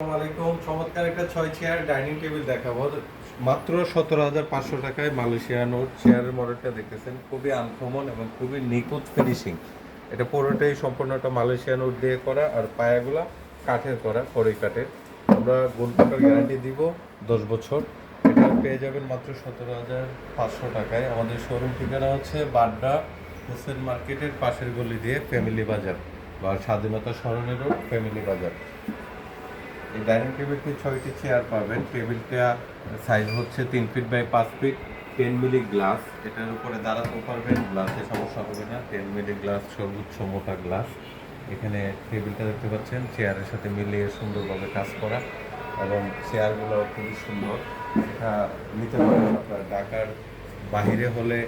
আলাইকুম। চমৎকার একটা ছয় চেয়ার ডাইনিং টেবিল দেখাবো। মাত্র সতেরো হাজার পাঁচশো টাকায় মালয়েশিয়ান ওর চেয়ারের মডেলটা খুবই এবং খুবই ফিনিশিং এটা পুরোটাই মালয়েশিয়ান উড দিয়ে করা আর পায়াগুলা কাঠের করা কাঠের। আমরা গ্যারান্টি দিব দশ বছর। এটা পেয়ে যাবেন মাত্র সতেরো হাজার পাঁচশো টাকায়। আমাদের শোরুম ঠিকানা হচ্ছে মার্কেটের পাশের গলি দিয়ে ফ্যামিলি বাজার বা স্বাধীনতা স্মরণের রোড, ফ্যামিলি বাজার। এই ডাইনিং টেবিলটি ছয়টি চেয়ার পাবেন। টেবিলটা সাইজ হচ্ছে তিন ফিট বাই পাঁচ ফিট টেন মিলি গ্লাস এটার উপরে দাঁড়াতেও পারবেন গ্লাসে সমস্যা হবে না। টেন মিলি গ্লাস সর্বোচ্চ মোটা গ্লাস এখানে টেবিলটা দেখতে পাচ্ছেন, চেয়ারের সাথে মিলিয়ে সুন্দরভাবে কাজ করা এবং চেয়ারগুলো খুবই সুন্দর। এটা নিতে পারেন আপনার ঢাকার বাহিরে হলে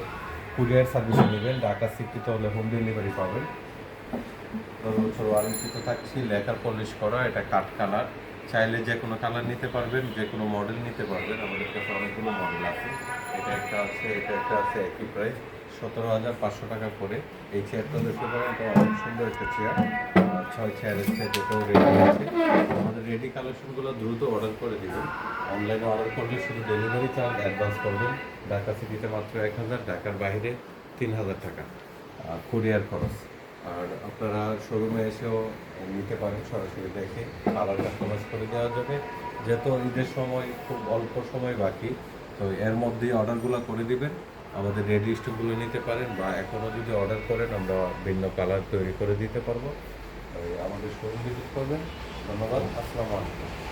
কুরিয়ার সার্ভিসে নেবেন, ঢাকা সিটিতে হলে হোম ডেলিভারি পাবেন। দশ বছর ওয়ারেন্টি তো থাকছি, লেখার পলিশ করা, এটা কাঠ কালার। চাইলে যে কোনো কালার নিতে পারবেন, যে কোনো মডেল নিতে পারবেন। আমাদের কাছে অনেকগুলো মডেল আছে। এটা একটা আছে, এটা একটা আছে একই প্রাইস সতেরো হাজার পাঁচশো টাকা করে। এই চেয়ারটা দেখতে পারেন, এটা অনেক সুন্দর একটা চেয়ার ছয় চেয়ারের সেট এটাও রেডি আছে। আমাদের রেডি কালেকশনগুলো দ্রুত অর্ডার করে দিবেন। অনলাইনে অর্ডার করলে শুধু ডেলিভারি চার্জ অ্যাডভান্স করবেন। ঢাকা সিটিতে মাত্র এক হাজার, ঢাকার বাইরে তিন হাজার টাকা। কুরিয়ার খরচ। আর আপনারা শোরুমে এসেও নিতে পারেন সরাসরি দেখে, কালারটা কাস্টমাইজ করে দেওয়া যাবে। যেহেতু ঈদের সময় খুব অল্প সময় বাকি, তো এর মধ্যেই অর্ডারগুলো করে দিবেন। আমাদের রেডি স্টকগুলো নিতে পারেন বা এখনও যদি অর্ডার করেন, আমরা ভিন্ন কালার তৈরি করে দিতে পারব। আমাদের শোরুম ভিজিট করবেন। ধন্যবাদ, আসসালামু আলাইকুম।